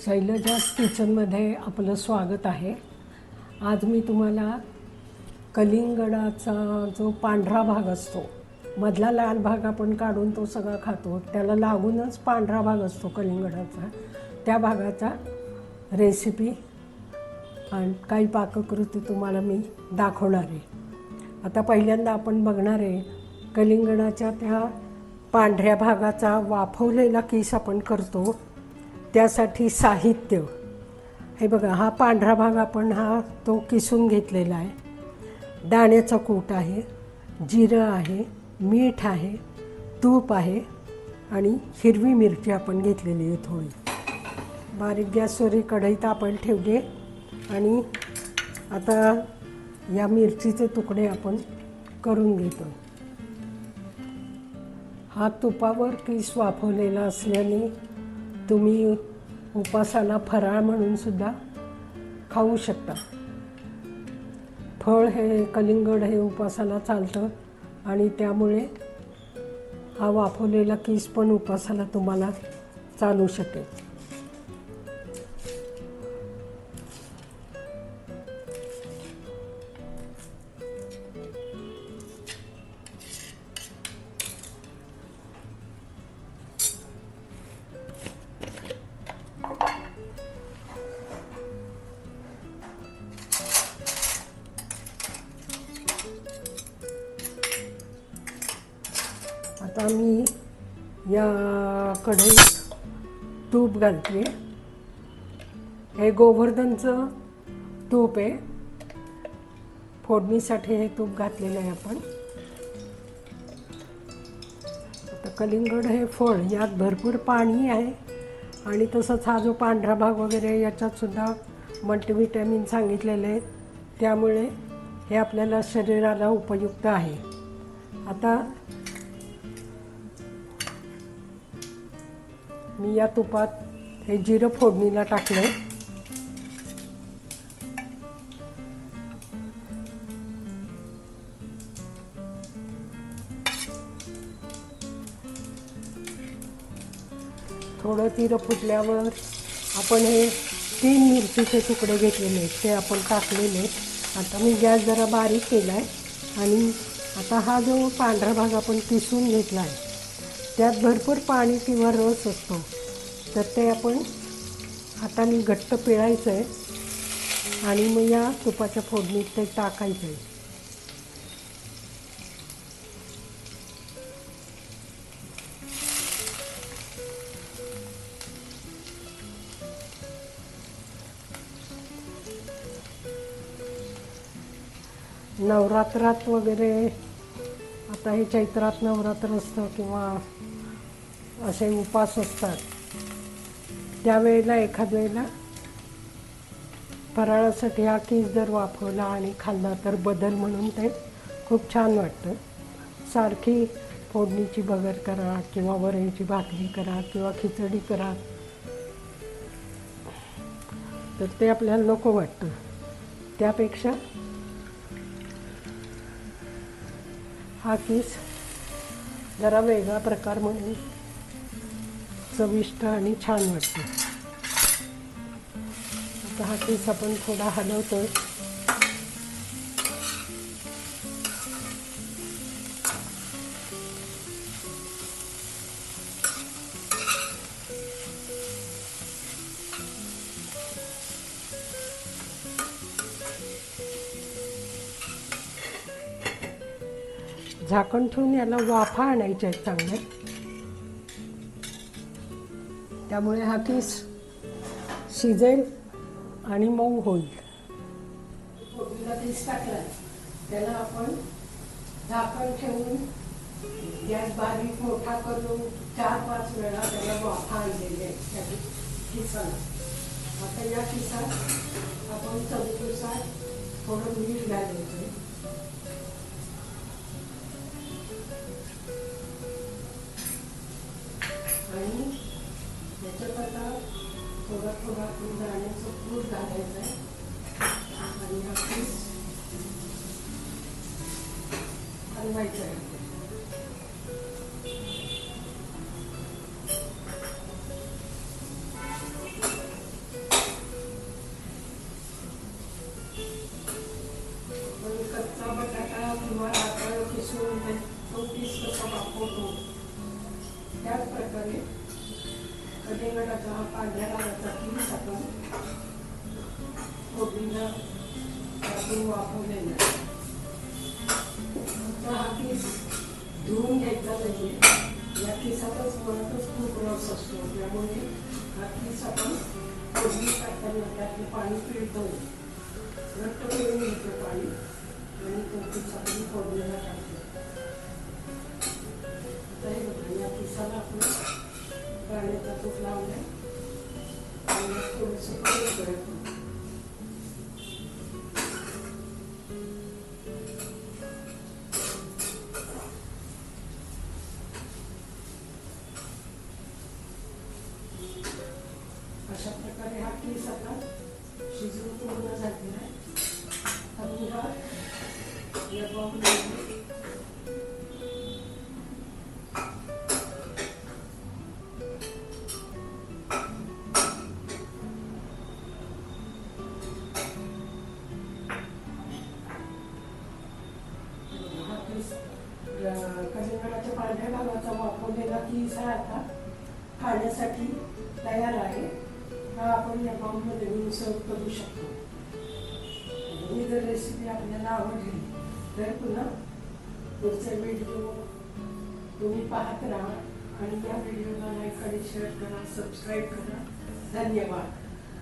शैलजाज किचनमध्ये आपलं स्वागत आहे. आज मी तुम्हाला कलिंगडाचा जो पांढरा भाग असतो मधला लाल भाग आपण काढून तो सगळा खातो त्याला लागूनच पांढरा भाग असतो कलिंगडाचा. त्या भागाचा रेसिपी आणि काही पाककृती तुम्हाला मी दाखवणार आहे. आता पहिल्यांदा आपण बघणार आहे कलिंगडाच्या त्या पांढऱ्या भागाचा वाफवलेला केस आपण करतो. त्यासाठी साहित्य. हे बघा हा पांढरा भाग आपण हा तो किसून घेतलेला आहे. दाण्याचा कूट आहे जिरं आहे मीठ आहे तूप आहे आणि हिरवी मिरची आपण घेतलेली आहे थोडी. बारीक गॅसवर कढईत कढई तापायला ठेवली आणि आता या मिरचीचे तुकडे आपण करून घेतो. हा तुपावर किस वाफवलेला असल्याने तुम्ही उपासाला फराळ म्हणून सुद्धा खाऊ शकता. फळ हे कलिंगड हे उपासाला चालतं आणि त्यामुळे हा वाफवलेला किस पण उपासाला तुम्हाला चालू शकेल. आता मी या कढईत तूप घालते. हे गोवर्धनचं तूप आहे. फोडणीसाठी हे तूप घातलेलं आहे आपण. आता कलिंगड हे फळ यात भरपूर पाणी आहे. आणि तसंच हा जो पांढरा भाग वगैरे याच्यात सुद्धा मल्टीव्हिटॅमिन सांगितलेले आहेत. त्यामुळे हे आपल्याला शरीराला उपयुक्त आहे. आता मी या तुपात हे जिरं फोडणीला टाकलं थोडं तिरं फुटल्यावर आपण हे तीन मिरचीचे तुकडे घेतलेले आहेत ते आपण टाकलेले आहेत. आता मी गॅस जरा बारीक केला आहे आणि आता हा जो पांढरा भाग आपण किसून घेतला आहे त्यात भरपूर पाणी किंवा रस असतो. तर ते आपण हाताने घट्ट पिळायचं आहे आणि मग या तुपाच्या फोडणीत ते टाकायचं आहे नवरात्रात वगैरे आता हे चैत्रात नवरात्र असतं किंवा असे उपास असतात. त्यावेळेला एखाद वेळेला फराळासाठी हा कीस जर वापरला आणि खाल्ला तर बदल म्हणून ते खूप छान वाटतं. सारखी फोडणीची बगर करा किंवा वरणची भाकरी करा किंवा खिचडी करा. तर ते आपल्याला नको वाटतं. त्यापेक्षा हा केस जरा वेगळा प्रकार म्हणून चविष्ट आणि छान वाटतो. आता हा केस आपण थोडा हलवतोय. झाकण ठेवून याला वाफा आणायच्या आहेत चांगल्या त्यामुळे हा केस शिजेल आणि मऊ होईल. फोडणीला टाकला त्याला आपण झाकण ठेवून गॅस बारीक मोठा करून चार पाच वेळा त्याला वाफा आणलेली आहे त्या किसाला आता या किसात आपण चवीनुसार थोडं मीठ घालायचं आणि याच्याकरता थोडा थोडा दाण्याचा पूर घालायचं आहे आणि हा पीस हलवायचा आहे Thank you. रंगाचा पांढऱ्या रंगाचा किंवा आपण कोबीनं टाकून वापरलेला आहे. हा केस धुवून घ्यायचा नाही या केसातच मनातच खूप रस असतो त्यामुळे हा केस आपण फोडणी टाकताना त्यातलं पाणी पिळतो घट्ट पिळून घेतो पाणी आणि तो केस आपण कोबीला टाकतो आता हे बघा या केसाला आपण गाण्याचा तूप लावला आणि थोडंसं करून करायचं अशा प्रकारे हा केस आता शिजवून पूर्ण झालेला आहे. आता मी हा या बाउलमध्ये कलिंगडाच्या पांढऱ्या भागाचा वापरलेला की आता खाण्यासाठी तयार आहे. हा आपण या बाउलमध्ये घेऊन सर्व करू शकतो. ही जर रेसिपी आपल्याला आवडली तर पुन्हा पुढचा व्हिडिओ तुम्ही पाहत राहा आणि या व्हिडिओला लाईक आणि शेअर करा सबस्क्राईब करा. धन्यवाद.